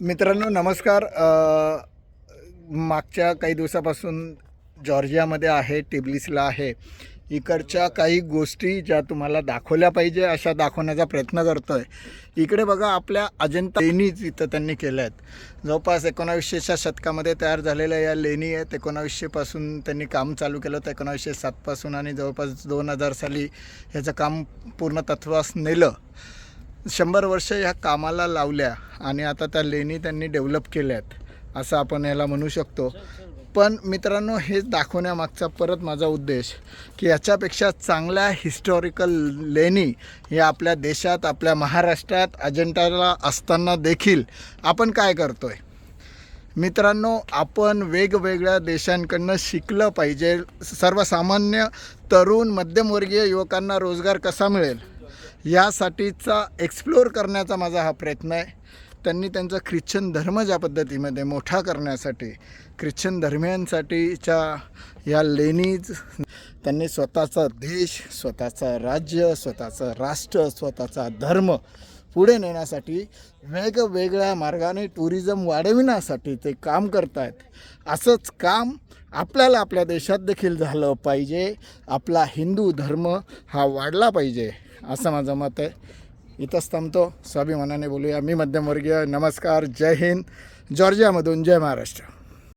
मित्रांनो नमस्कार. मागच्या काही दिवसापासून जॉर्जियामध्ये आहे टिब्लिसला आहे. इकडच्या काही गोष्टी ज्या तुम्हाला दाखवल्या पाहिजे अशा दाखवण्याचा प्रयत्न करतो आहे इकडे बघा आपल्या अजंता लेणी इथं त्यांनी केल्या आहेत. जवळपास एकोणावीसशेच्या शतकामध्ये तयार झालेल्या या लेणी आहेत. एकोणावीसशेपासून त्यांनी काम चालू केलं होतं. एकोणावीसशे सातपासून आणि जवळपास दोन हजार साली ह्याचं काम पूर्ण तत्वास नेलं. शंभर वर्ष ह्या कामाला लावल्या आणि आता त्या लेणी त्यांनी डेव्हलप केल्या आहेत असं आपण याला म्हणू शकतो. पण मित्रांनो हेच दाखवण्यामागचा परत माझा उद्देश की याच्यापेक्षा चांगल्या हिस्टॉरिकल लेणी या आपल्या देशात आपल्या महाराष्ट्रात अजंठाला असताना देखील आपण काय करतो आहे मित्रांनो आपण वेगवेगळ्या देशांकडनं शिकलं पाहिजे. सर्वसामान्य तरुण मध्यमवर्गीय युवकांना रोजगार कसा मिळेल? यासाठीचा एक्सप्लोअर करण्याचा माझा हा प्रयत्न आहे. त्यांनी त्यांचा ख्रिश्चन धर्म ज्या पद्धतीमध्ये मोठा करण्यासाठी ख्रिश्चन धर्मियांसाठीच्या या लेणीज त्यांनी स्वतःचा देश स्वतःचा राज्य स्वतःचं राष्ट्र स्वतःचा धर्म पुढे नेण्यासाठी वेगवेगळ्या मार्गाने टुरिझम वाढविण्यासाठी ते काम करत आहेत असंच काम आपल्याला आपल्या देशात देखील झालं पाहिजे. आपला हिंदू धर्म हा वाढला पाहिजे असं माझं मत आहे. इथंच थांबतो. स्वाभिमानाने बोलूया. मी मध्यमवर्गीय. नमस्कार. जय हिंद. जॉर्जियामधून जय महाराष्ट्र.